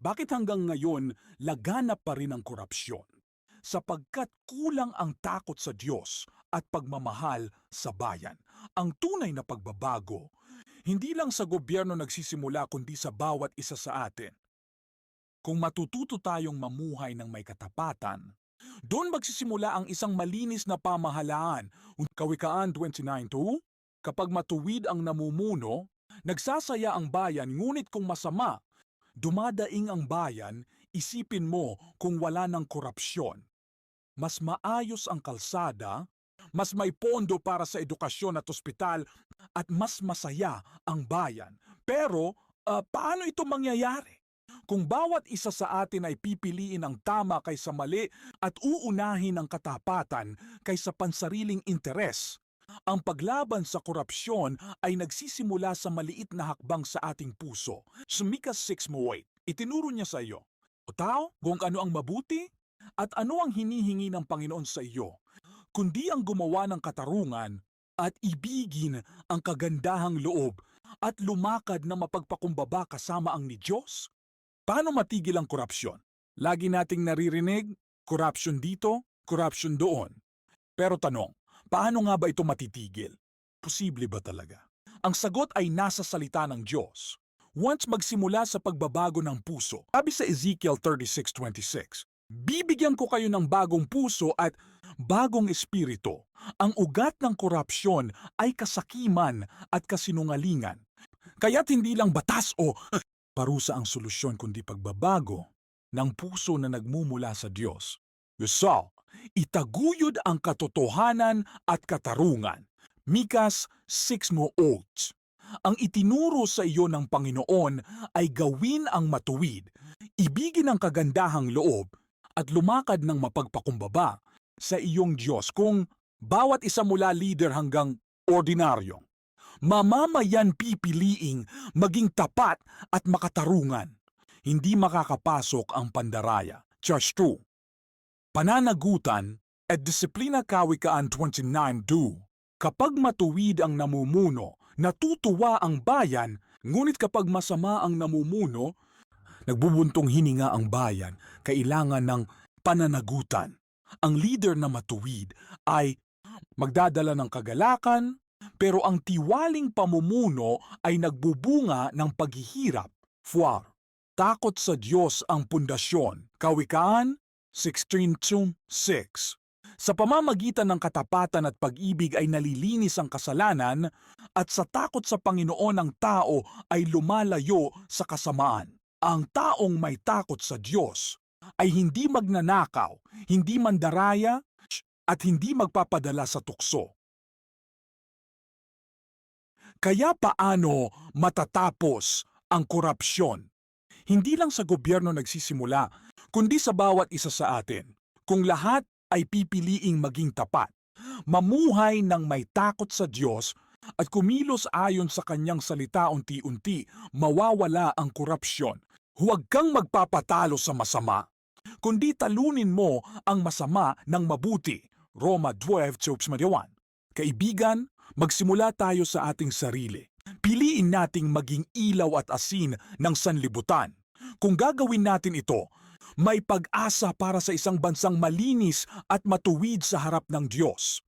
Bakit hanggang ngayon laganap pa rin ang korupsyon? Sapagkat kulang ang takot sa Diyos at pagmamahal sa bayan. Ang tunay na pagbabago, hindi lang sa gobyerno nagsisimula kundi sa bawat isa sa atin. Kung matututo tayong mamuhay ng may katapatan, doon magsisimula ang isang malinis na pamahalaan. Kawikaan 29.2, kapag matuwid ang namumuno, nagsasaya ang bayan ngunit kung masama, dumadaing ang bayan, isipin mo kung wala ng korupsyon. Mas maayos ang kalsada, mas may pondo para sa edukasyon at ospital, at mas masaya ang bayan. Pero ah, paano ito mangyayari? Kung bawat isa sa atin ay pipiliin ang tama kaysa mali at uunahin ang katapatan kaysa pansariling interes, ang paglaban sa korupsyon ay nagsisimula sa maliit na hakbang sa ating puso. Sumika 6.8, itinuro niya sa iyo, O tao, kung ano ang mabuti at ano ang hinihingi ng Panginoon sa iyo, kundi ang gumawa ng katarungan at ibigin ang kagandahang loob at lumakad na mapagpakumbaba kasama ang ni Diyos? Paano matigil ang korupsyon? Lagi nating naririnig, korupsyon dito, korupsyon doon. Pero tanong, paano nga ba ito matitigil? Posible ba talaga? Ang sagot ay nasa salita ng Diyos. Once magsimula sa pagbabago ng puso, sabi sa Ezekiel 36.26, Bibigyan ko kayo ng bagong puso at bagong espiritu. Ang ugat ng korupsyon ay kasakiman at kasinungalingan. Kaya't hindi lang batas o parusa ang solusyon kundi pagbabago ng puso na nagmumula sa Diyos. So, itaguyod ang katotohanan at katarungan. Mikas 6.8 Ang itinuro sa iyo ng Panginoon ay gawin ang matuwid, ibigin ang kagandahang loob, at lumakad ng mapagpakumbaba sa iyong Diyos kung bawat isa mula leader hanggang ordinaryong mamamayan pipiliing maging tapat at makatarungan. Hindi makakapasok ang pandaraya. Charge 2. Pananagutan at Disiplina Kawikaan 29.2 Kapag matuwid ang namumuno, natutuwa ang bayan, ngunit kapag masama ang namumuno, nagbubuntong hininga ang bayan, kailangan ng pananagutan. Ang leader na matuwid ay magdadala ng kagalakan, pero ang tiwaling pamumuno ay nagbubunga ng paghihirap. Fuar. Takot sa Diyos ang pundasyon. Kawikaan 16.6 Sa pamamagitan ng katapatan at pag-ibig ay nalilinis ang kasalanan at sa takot sa Panginoon ang tao ay lumalayo sa kasamaan. Ang taong may takot sa Diyos ay hindi magnanakaw, hindi mandaraya, at hindi magpapadala sa tukso. Kaya paano matatapos ang korupsyon? Hindi lang sa gobyerno nagsisimula, kundi sa bawat isa sa atin. Kung lahat ay pipiliing maging tapat, mamuhay ng may takot sa Diyos at kumilos ayon sa kanyang salita unti-unti, mawawala ang korupsyon. Huwag kang magpapatalo sa masama, kundi talunin mo ang masama ng mabuti. Roma 12:21. Kaibigan, magsimula tayo sa ating sarili. Piliin nating maging ilaw at asin ng sanlibutan. Kung gagawin natin ito, may pag-asa para sa isang bansang malinis at matuwid sa harap ng Diyos.